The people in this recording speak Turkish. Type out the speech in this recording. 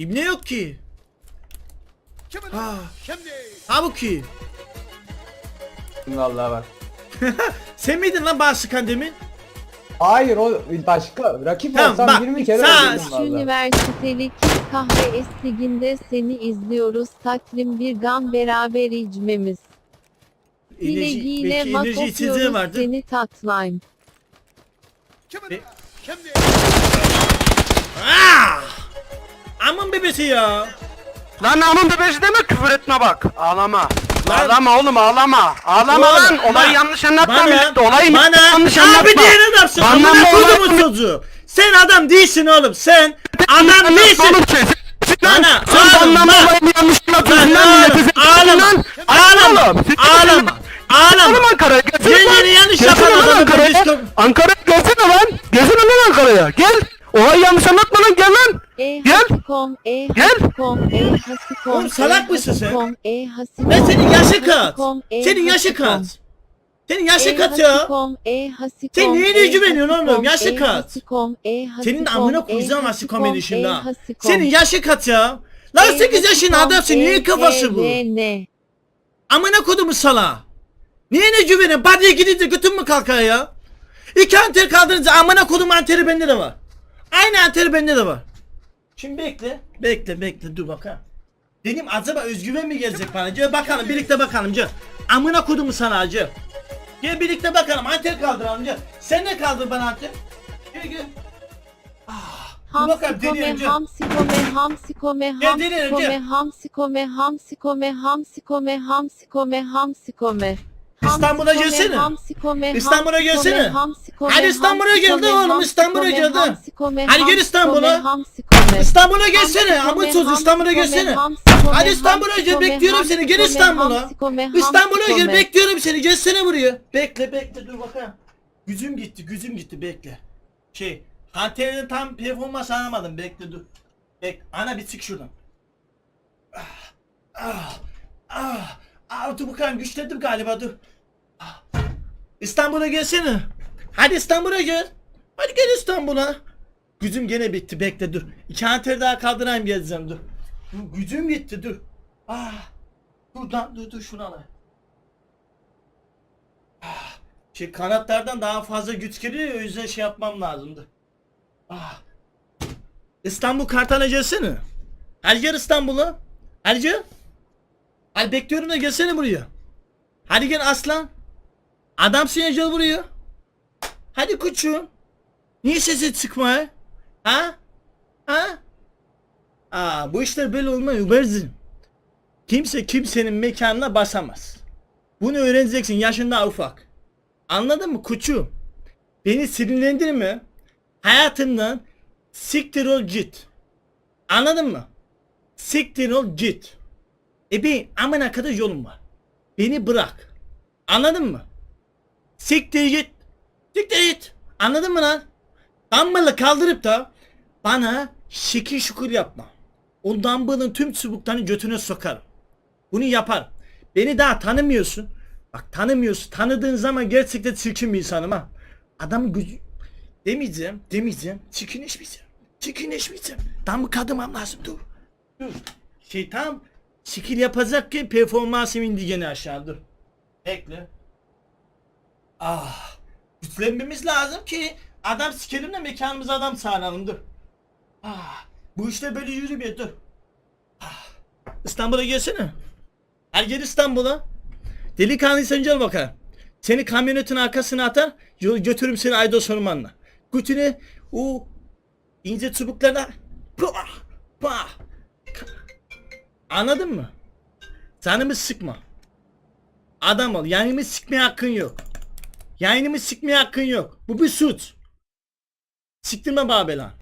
İbne yok ki. Ha. Bu ki. Vallahi var. Sen miydin lan bana sıkan demin? Hayır o başka. Rakip Tamam, olsam bak, 20 kere sen- öldürdüm valla. Kahve S Ligi'nde seni izliyoruz. Takrim bir gam beraber icmemiz. Bilegiyle belki mak enerji okuyoruz vardı. seni tatlayım. Ah! Aman bebesi ya. Lan namın bebeği deme küfür etme bak. Ağlama. Lan- Ağlama oğlum ağlama. Ağlama Oğlum, lan. Olayı yanlış anlatma Bana, millete. Olayı bana, yanlış abi anlatma. diğer adamsın. Bana ne kodumun olayı- çocuğu. Sen adam değilsin oğlum. Sen adam Anlatma değilsin. oğlum sen. Bana, sen anlama bak. olayını yanlış anlatıyorsun Lan lan millete. ağlama, ağlama, ağlama, ağlama. Ankara'ya gelsene Yeni lan. yeni yanlış yapan adamı Ankara'ya. Ankara'ya gelsene lan. Gelsene lan Ankara'ya. Gel. Olayı yanlış anlatma lan gel lan. Gel. Hasikom, e Gel. hasikom, e hasikom. Oğlum salak e mısın sen? hasikom, E hasikom. Ben senin yaşı hasikom, e Senin yaşı kaç? Senin yaşı E kaç ya? e Sen neyine e güveniyorsun oğlum? Yaşı e e Senin amına e koyacağım hasikom, asikomen işinde e ha. Senin yaşı kaç ya? Lan E 8 yaşında adamsın. e Niye kafası bu? ne? Amına kodumu sala. Niye ne güvenin? Badiye gidince götün mü kalkar ya? İki anter kaldırınca amına kodum anteri bende de var. Aynı anteri bende de var. Şimdi bekle. Bekle bekle dur bakalım. Benim acaba özgüven mi gelecek bana? Gel bakalım birlikte bakalım gel. Amına kodumu sana acı. Gel birlikte bakalım anter kaldıralım gel. Sen ne kaldır bana anter? Gel gel. Dur bakalım Hamsikome, hamsikome, hamsikome, hamsikome, hamsikome, hamsikome, hamsikome, hamsikome, hamsikome. İstanbul'a gelsene. İstanbul'a gelsene. Hadi İstanbul'a geldi oğlum, İstanbul'a geldi. Hadi gel İstanbul'a. İstanbul'a gelsene. Amın söz İstanbul'a gelsene. Hadi İstanbul'a gel bekliyorum seni. Gel İstanbul'a. İstanbul'a gel bekliyorum seni. Gelsene buraya. Bekle bekle dur bakalım. Gücüm gitti gücüm gitti bekle. Şey Hanter'in tam performans anlamadım bekle dur. Bek ana bir çık şuradan. Ah ah ah ah dur bakalım güçlendim galiba dur. Ah. İstanbul'a gelsene. Hadi İstanbul'a gel. Hadi gel İstanbul'a. Gücüm gene bitti bekle dur. İki hanter daha kaldırayım geleceğim dur. Dur gücüm gitti dur. Ah. Dur lan dur dur şunu alayım. Ah. Şey kanatlardan daha fazla güç geliyor o yüzden şey yapmam lazımdı. Ah. İstanbul Kartal'a gelsene. Hadi gel İstanbul'a. Hadi gel. Hadi bekliyorum da gelsene buraya. Hadi gel aslan. Adamsın ya gel buraya. Hadi kuçum. Niye sesi çıkma? Ha? Ha? Aa bu işler böyle olmuyor Uberzin. Kimse kimsenin mekanına basamaz. Bunu öğreneceksin yaşın daha ufak. Anladın mı kuçum? Beni sinirlendirme. Hayatından siktir ol git. Anladın mı? Siktir ol git. E bir amına kadar yolum var. Beni bırak. Anladın mı? Siktir git. Siktir git. Anladın mı lan? Dumbbell'ı kaldırıp da bana şekil şukul yapma. O dumbbell'ın tüm çubuklarını götüne sokarım. Bunu yapar. Beni daha tanımıyorsun. Bak tanımıyorsun. Tanıdığın zaman gerçekten çirkin bir insanım ha. Adamın gücü... Demeyeceğim, demeyeceğim. Çirkinleşmeyeceğim. Çirkinleşmeyeceğim. Damı kadımam lazım dur. Dur. Şey tam şekil yapacak ki performansım indi gene aşağı dur. Bekle. Ah. Güçlenmemiz lazım ki adam sikelim de mekanımıza adam sağlayalım dur. Ah. Bu işte böyle yürümüyor dur. Ah. İstanbul'a gelsene. Her gel İstanbul'a. Delikanlı sen gel bakalım. Seni kamyonetin arkasına atar, götürürüm seni Aydos Ormanı'na. Kutüne o ince çubuklarına pah, pah. Anladın mı? Canımı sıkma. Adam ol. Yanımı sıkmaya hakkın yok. Yayınımı sikmeye hakkın yok. Bu bir suç. Siktirme bana